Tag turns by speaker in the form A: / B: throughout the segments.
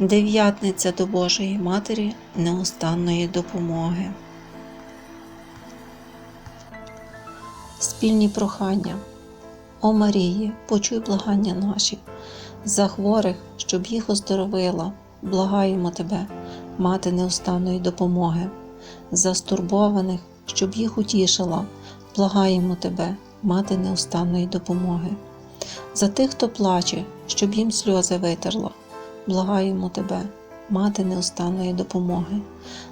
A: Дев'ятниця до Божої Матері неустанної допомоги. Спільні прохання. О Марії, почуй благання наші, за хворих, щоб їх оздоровила, благаємо Тебе, мати неустанної допомоги, за стурбованих, щоб їх утішила, благаємо Тебе, мати неустанної допомоги, за тих, хто плаче, щоб їм сльози витерла, благаємо Тебе, мати неустанної допомоги,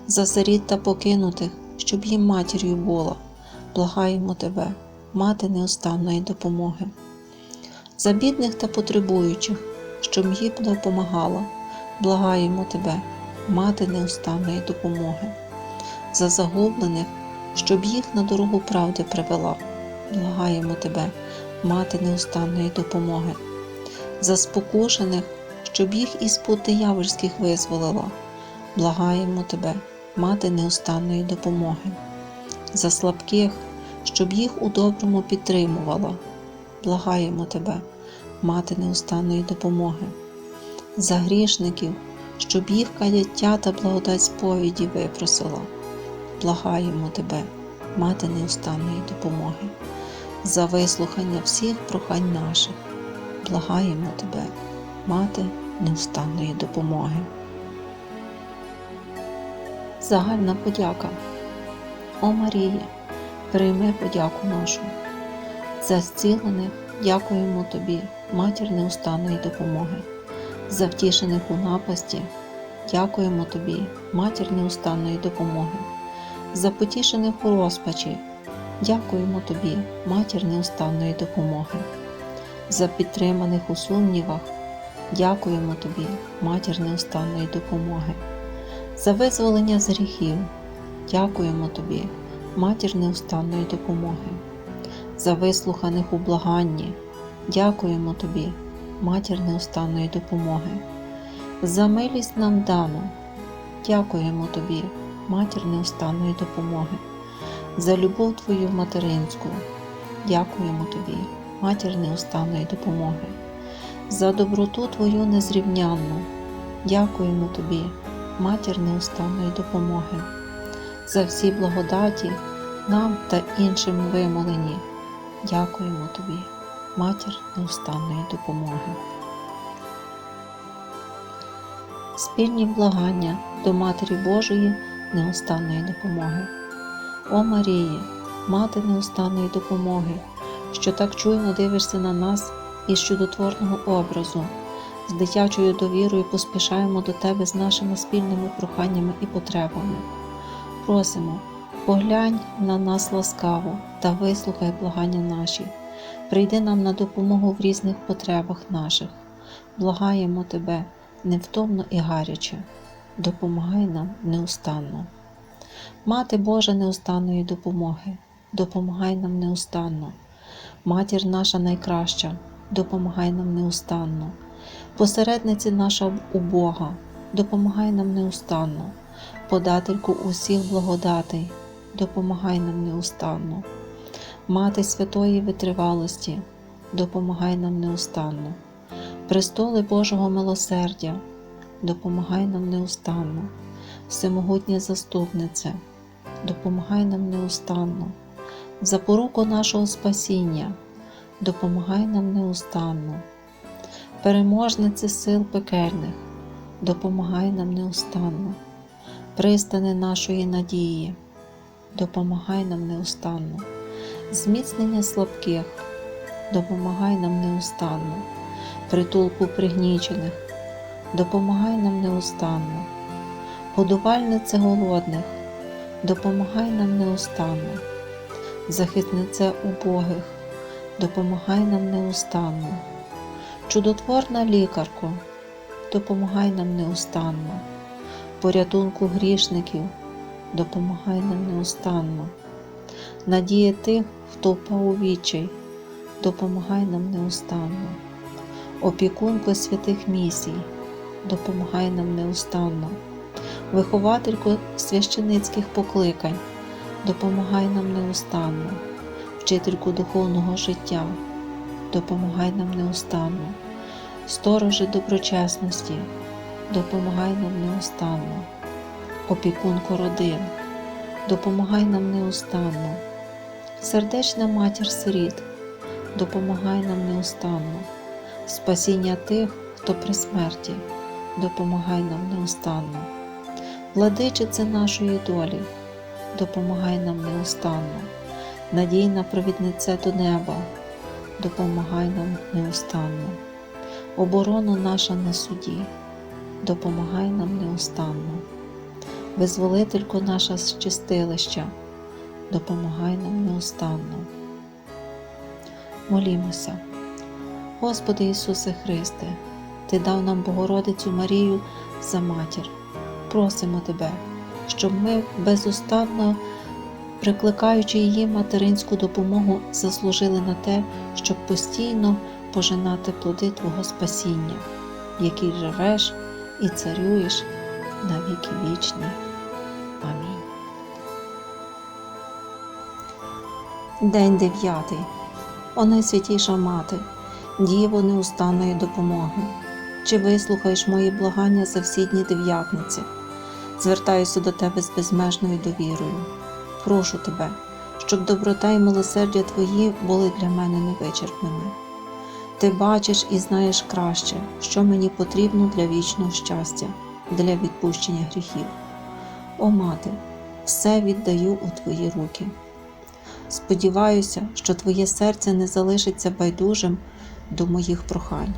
A: за сиріт та покинутих, щоб їм матір'ю була, благаємо Тебе, мати неустанної допомоги, за бідних та потребуючих, щоб їм допомагала, благаємо Тебе, мати неустанної допомоги, за загублених, щоб їх на дорогу правди привела, благаємо Тебе, мати неустанної допомоги, за спокушених, щоб їх із пут диявольських визволила, благаємо Тебе, мати неустанної допомоги, за слабких, щоб їх у доброму підтримувала, благаємо Тебе, мати неустанної допомоги, за грішників, щоб їх каяття та благодать сповіді випросила, благаємо Тебе, мати неустанної допомоги, за вислухання всіх прохань наших, благаємо Тебе, мати неустанної допомоги. Загальна подяка. О Марія, прийми подяку нашу. За зцілених дякуємо Тобі, матір неустанної допомоги. За втішених у напасті дякуємо Тобі, матір неустанної допомоги. За потішених у розпачі дякуємо Тобі, матір неустанної допомоги. За підтриманих у сумнівах дякуємо Тобі, матір неустанної допомоги. За визволення з гріхів дякуємо Тобі, матір неустанної допомоги. За вислуханих у благанні дякуємо Тобі, матір неустанної допомоги. За милість нам дану дякуємо Тобі, матір неустанної допомоги. За любов Твою материнську дякуємо Тобі, матір неустанної допомоги. За доброту Твою незрівнянну дякуємо Тобі, матір неустанної допомоги. За всі благодаті нам та іншим вимолені. Дякуємо Тобі, матір неустанної допомоги. Спільні благання до Матері Божої неустанної допомоги. О Марії, мати неустанної допомоги, що так чуйно дивишся на нас із чудотворного образу, з дитячою довірою поспішаємо до Тебе з нашими спільними проханнями і потребами. Просимо, поглянь на нас ласкаво та вислухай благання наші. Прийди нам на допомогу в різних потребах наших. Благаємо Тебе невтомно і гаряче, допомагай нам неустанно. Мати Божа неустанної допомоги, допомагай нам неустанно. Матір наша найкраща, допомагай нам неустанно. Посередниці наша у Бога, допомагай нам неустанно. Подательку усіх благодатей, допомагай нам неустанно. Мати святої витривалості, допомагай нам неустанно. Престоли Божого милосердя, допомагай нам неустанно. Всемогутня заступниця, допомагай нам неустанно. Запоруку нашого спасіння, допомагай нам неустанно. Переможниці сил пекельних, допомагай нам неустанно. Пристани нашої надії, допомагай нам неустанно. Зміцнення слабких, допомагай нам неустанно. Притулку пригнічених, допомагай нам неустанно. Годувальнице голодних, допомагай нам неустанно. Захиснице убогих, допомагай нам неустанно. Чудотворна лікарко, допомагай нам неустанно. Порятунку грішників, допомагай нам неустанно. Надія тих, хто впав у відчай, допомагай нам неустанно. Опікунко святих місій, допомагай нам неустанно. Вихователько священицьких покликань, допомагай нам неустанно, вчительку духовного життя, допомагай нам неустанно, сторожи доброчесності, допомагай нам неустанно. Опікунко родин, допомагай нам неустанно. Сердечна матір сиріт, допомагай нам неустанно. Спасіння тих, хто при смерті, допомагай нам неустанно. Владичице нашої долі, допомагай нам неустанно. Надійна провідниця до неба, допомагай нам неустанно. Оборону наша на суді, допомагай нам неустанно. Визволителько наша з чистилища, допомагай нам неустанно. Молімося. Господи Ісусе Христе, Ти дав нам Богородицю Марію за матір. Просимо Тебе, щоб ми безустанно, прикликаючи її материнську допомогу, заслужили на те, щоб постійно пожинати плоди Твого спасіння, в якій живеш і царюєш на віки вічні. Амінь. День дев'ятий. О найсвятіша мати, Діво неустанної допомоги. Чи вислухаєш мої благання за всі дні дев'ятниці? Звертаюся до тебе з безмежною довірою. Прошу тебе, щоб доброта і милосердя твої були для мене невичерпними. Ти бачиш і знаєш краще, що мені потрібно для вічного щастя, для відпущення гріхів. О мати, все віддаю у твої руки. Сподіваюся, що твоє серце не залишиться байдужим до моїх прохань.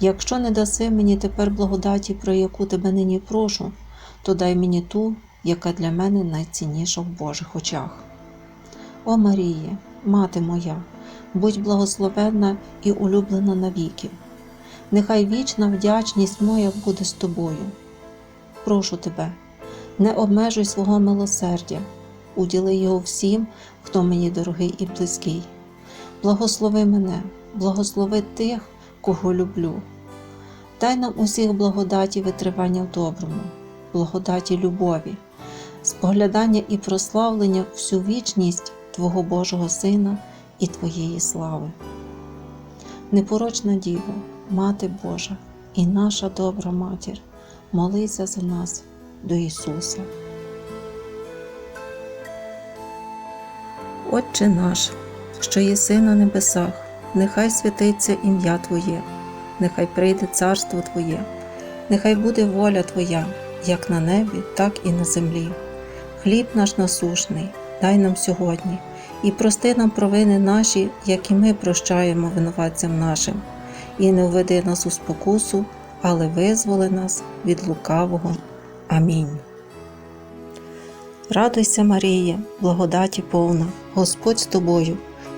A: Якщо не даси мені тепер благодаті, про яку тебе нині прошу, то дай мені ту, яка для мене найцінніша в Божих очах. О Маріє, мати моя, будь благословенна і улюблена навіки. Нехай вічна вдячність моя буде з тобою. Прошу тебе, не обмежуй свого милосердя, уділи його всім, хто мені дорогий і близький. Благослови мене, благослови тих, кого люблю. Дай нам усіх благодаті витривання в доброму, благодаті любові, споглядання і прославлення всю вічність Твого Божого Сина і Твоєї слави. Непорочна Діво, Мати Божа і наша добра матір, молися за нас до Ісуса. Отче наш, що єси на небесах, нехай святиться ім'я Твоє, нехай прийде царство Твоє, нехай буде воля Твоя, як на небі, так і на землі. Хліб наш насушний, дай нам сьогодні, і прости нам провини наші, як і ми прощаємо винуватцям нашим, і не введи нас у спокусу, але визволи нас від лукавого. Амінь. Радуйся, Марія, благодаті повна, Господь з тобою,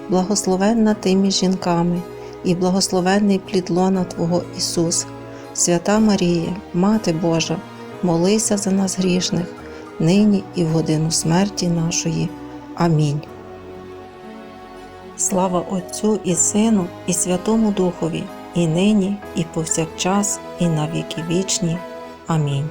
A: благословенна ти між жінками, і благословенний плід лона Твого Ісус. Свята Марія, Мати Божа, молися за нас грішних, нині і в годину смерті нашої. Амінь. Слава Отцю і Сину, і Святому Духові, і нині, і повсякчас, і на віки вічні. Амінь.